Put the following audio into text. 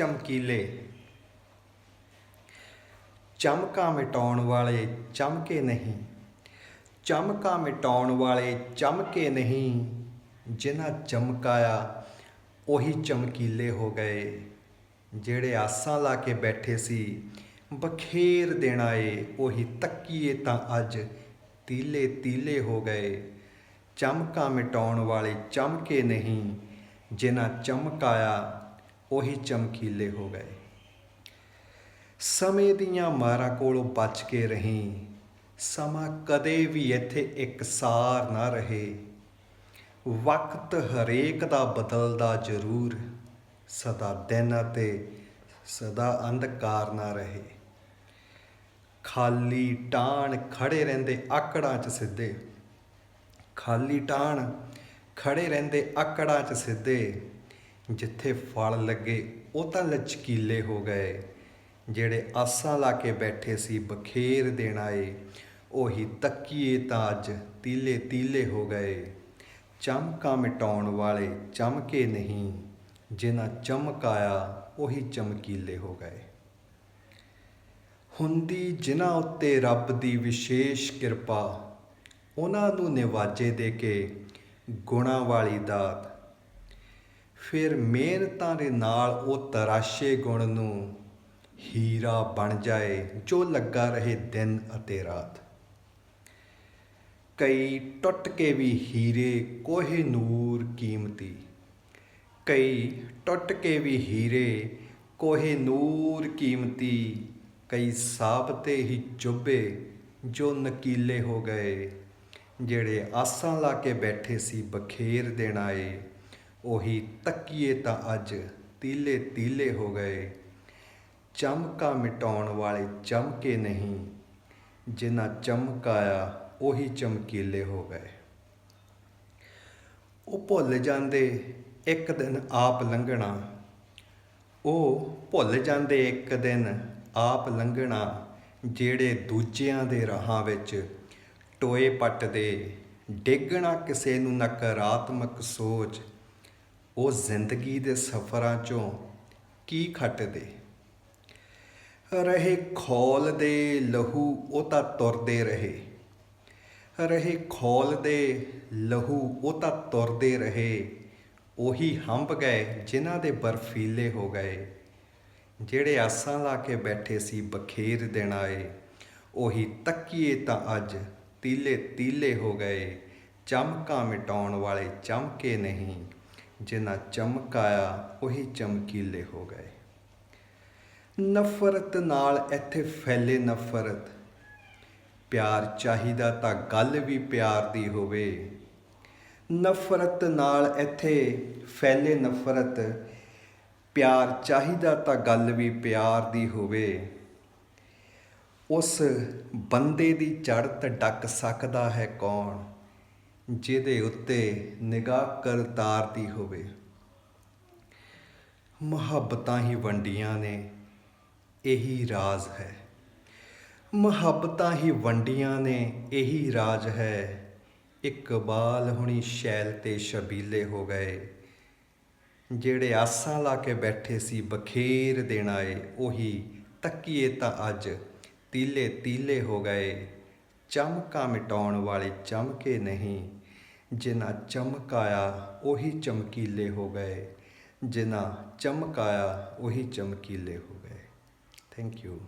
ਚਮਕੀਲੇ। ਚਮਕਾ ਮਿਟਾਉਣ ਵਾਲੇ ਚਮਕੇ ਨਹੀਂ। ਚਮਕਾ ਮਿਟਾਉਣ ਵਾਲੇ ਚਮਕੇ ਨਹੀਂ। ਜਿਨ੍ਹਾਂ ਚਮਕਾਇਆ, ਉਹੀ ਚਮਕੀਲੇ ਹੋ ਗਏ। ਜਿਹੜੇ ਆਸਾਂ ਲਾ ਕੇ ਬੈਠੇ ਸੀ, ਬਖੇਰ ਦੇਣਾ ਏ ਉਹੀ ਤੱਕੀਏ ਤਾਂ ਅੱਜ ਤੀਲੇ ਤੀਲੇ ਹੋ ਗਏ। ਚਮਕਾ ਮਿਟਾਉਣ ਵਾਲੇ ਚਮਕੇ ਨਹੀਂ। ਜਿਨ੍ਹਾਂ ਚਮਕਾਇਆ ਉਹੀ ਚਮਕੀਲੇ ਹੋ ਗਏ। ਸਮੇਂ ਦੀਆਂ ਮਾਰਾਂ ਕੋਲੋਂ ਬਚ ਕੇ ਰਹੀਂ। ਸਮਾਂ ਕਦੇ ਵੀ ਇੱਥੇ ਇਕਸਾਰ ਨਾ ਰਹੇ। ਵਕਤ ਹਰੇਕ ਦਾ ਬਦਲਦਾ ਜ਼ਰੂਰ। ਸਦਾ ਦਿਨ ਅਤੇ ਸਦਾ ਅੰਧਕਾਰ ਨਾ ਰਹੇ। ਖਾਲੀ ਟਾਣ ਖੜੇ ਰਹਿੰਦੇ ਆਕੜਾਂ 'ਚ ਸਿੱਧੇ। ਖਾਲੀ ਟਾਣ ਖੜੇ ਰਹਿੰਦੇ ਆਕੜਾਂ 'ਚ ਸਿੱਧੇ। ਜਿੱਥੇ ਫਲ ਲੱਗੇ, ਉਹ ਤਾਂ ਲਚਕੀਲੇ ਹੋ ਗਏ। ਜਿਹੜੇ ਆਸਾਂ ਲਾ ਕੇ ਬੈਠੇ ਸੀ, ਬਖੇਰ ਦੇਣ ਆਏ, ਉਹੀ ਤੱਕੀਏ ਤਾਂ ਅੱਜ ਤੀਲੇ ਤੀਲੇ ਹੋ ਗਏ। ਚਮਕਾ ਮਿਟਾਉਣ ਵਾਲੇ ਚਮਕੇ ਨਹੀਂ, ਜਿਨ੍ਹਾਂ ਚਮਕਾਇਆ ਉਹੀ ਚਮਕੀਲੇ ਹੋ ਗਏ। ਹੁੰਦੀ ਜਿਨ੍ਹਾਂ ਉੱਤੇ ਰੱਬ ਦੀ ਵਿਸ਼ੇਸ਼ ਕਿਰਪਾ, ਉਹਨਾਂ ਨੂੰ ਨਿਵਾਜੇ ਦੇ ਕੇ ਗੁਣਾ ਵਾਲੀ ਦਾਤ ਫਿਰ ਮਿਹਨਤਾਂ ਦੇ ਨਾਲ ਉਹ ਤਰਾਸ਼ੇ ਗੁਣ ਨੂੰ ਹੀਰਾ ਬਣ ਜਾਏ, ਜੋ ਲੱਗਾ ਰਹੇ ਦਿਨ ਅਤੇ ਰਾਤ। ਕਈ ਟੁੱਟ ਕੇ ਵੀ ਹੀਰੇ ਕੋਹੇ ਨੂਰ ਕੀਮਤੀ। ਕਈ ਟੁੱਟ ਕੇ ਵੀ ਹੀਰੇ ਕੋਹੇ ਨੂਰ ਕੀਮਤੀ। ਕਈ ਸਾਬਤੇ ਹੀ ਚੁੱਭੇ ਜੋ ਨਕੀਲੇ ਹੋ ਗਏ, ਜਿਹੜੇ ਆਸਾਂ ਲਾ ਕੇ ਬੈਠੇ ਸੀ ਬਖੇਰ ਦੇਣ ਆਏ। ਉਹੀ ਤੱਕੀਏ ਤਾਂ ਅੱਜ ਤੀਲੇ ਤੀਲੇ ਹੋ ਗਏ। ਚਮਕਾ ਮਿਟਾਉਣ ਵਾਲੇ ਚਮਕੇ ਨਹੀਂ, ਜਿਨ੍ਹਾਂ ਚਮਕਾਇਆ ਉਹੀ ਚਮਕੀਲੇ ਹੋ ਗਏ। ਉਹ ਭੁੱਲ ਜਾਂਦੇ ਇੱਕ ਦਿਨ ਆਪ ਲੰਘਣਾ, ਉਹ ਭੁੱਲ ਜਾਂਦੇ ਇੱਕ ਦਿਨ ਆਪ ਲੰਘਣਾ, ਜਿਹੜੇ ਦੂਜਿਆਂ ਦੇ ਰਾਹਾਂ ਵਿੱਚ ਟੋਏ ਪੱਟਦੇ, ਡੇਗਣਾ ਕਿਸੇ ਨੂੰ ਨਕਾਰਾਤਮਕ ਸੋਚ ਉਹ ਜ਼ਿੰਦਗੀ ਦੇ ਸਫ਼ਰਾਂ ਚੋਂ ਕੀ ਖੱਟਦੇ? ਰਹੇ ਖੋਲ ਦੇ ਲਹੂ ਉਹ ਤਾਂ ਤੁਰਦੇ ਰਹੇ। ਰਹੇ ਖੋਲ ਦੇ ਲਹੂ ਉਹ ਤਾਂ ਤੁਰਦੇ ਰਹੇ। ਉਹੀ ਹੰਭ ਗਏ ਜਿਨ੍ਹਾਂ ਦੇ ਬਰਫੀਲੇ ਹੋ ਗਏ। ਜਿਹੜੇ ਆਸਾਂ ਲਾ ਕੇ ਬੈਠੇ ਸੀ ਬਖੇਰ ਦੇਣ ਆਏ। ਉਹੀ ਤੱਕੀਏ ਤਾਂ ਅੱਜ ਤੀਲੇ ਤੀਲੇ ਹੋ ਗਏ। ਚਮਕਾਂ ਮਿਟਾਉਣ ਵਾਲੇ ਚਮਕੇ ਨਹੀਂ। ਜਿਨ੍ਹਾਂ ਚਮਕਾਇਆ, ਉਹੀ ਚਮਕੀਲੇ ਹੋ ਗਏ। ਨਫ਼ਰਤ ਨਾਲ ਇੱਥੇ ਫੈਲੇ ਨਫ਼ਰਤ। ਪਿਆਰ ਚਾਹੀਦਾ ਤਾਂ ਗੱਲ ਵੀ ਪਿਆਰ ਦੀ ਹੋਵੇ। ਨਫ਼ਰਤ ਨਾਲ ਇੱਥੇ ਫੈਲੇ ਨਫ਼ਰਤ। ਪਿਆਰ ਚਾਹੀਦਾ ਤਾਂ ਗੱਲ ਵੀ ਪਿਆਰ ਦੀ ਹੋਵੇ। ਉਸ ਬੰਦੇ ਦੀ ਚੜ੍ਹਤ ਡੱਕ ਸਕਦਾ ਹੈ ਕੌਣ? ਜਿਹਦੇ ਉੱਤੇ ਨਿਗਾਹ ਕਰ ਤਾਰਦੀ ਹੋਵੇ। ਮੁਹੱਬਤਾਂ ਹੀ ਵੰਡੀਆਂ ਨੇ, ਇਹੀ ਰਾਜ਼ ਹੈ। ਮੁਹੱਬਤਾਂ ਹੀ ਵੰਡੀਆਂ ਨੇ, ਇਹੀ ਰਾਜ ਹੈ। ਇਕਬਾਲ ਹੁਣੀ ਸ਼ੈਲ ਤੇ ਸ਼ਬੀਲੇ ਹੋ ਗਏ। ਜਿਹੜੇ ਆਸਾਂ ਲਾ ਕੇ ਬੈਠੇ ਸੀ ਬਖੇਰ ਦੇਣ ਆਏ, ਉਹੀ ਤੱਕੀਏ ਤਾਂ ਅੱਜ ਤੀਲੇ ਤੀਲੇ ਹੋ ਗਏ। ਚਮਕਾ ਮਿਟਾਉਣ ਵਾਲੇ ਚਮਕੇ ਨਹੀਂ ਜਿਨ੍ਹਾਂ ਚਮਕਾਇਆ ਉਹੀ ਚਮਕੀਲੇ ਹੋ ਗਏ। ਜਿਨ੍ਹਾਂ ਚਮਕਾਇਆ ਉਹੀ ਚਮਕੀਲੇ ਹੋ ਗਏ। Thank you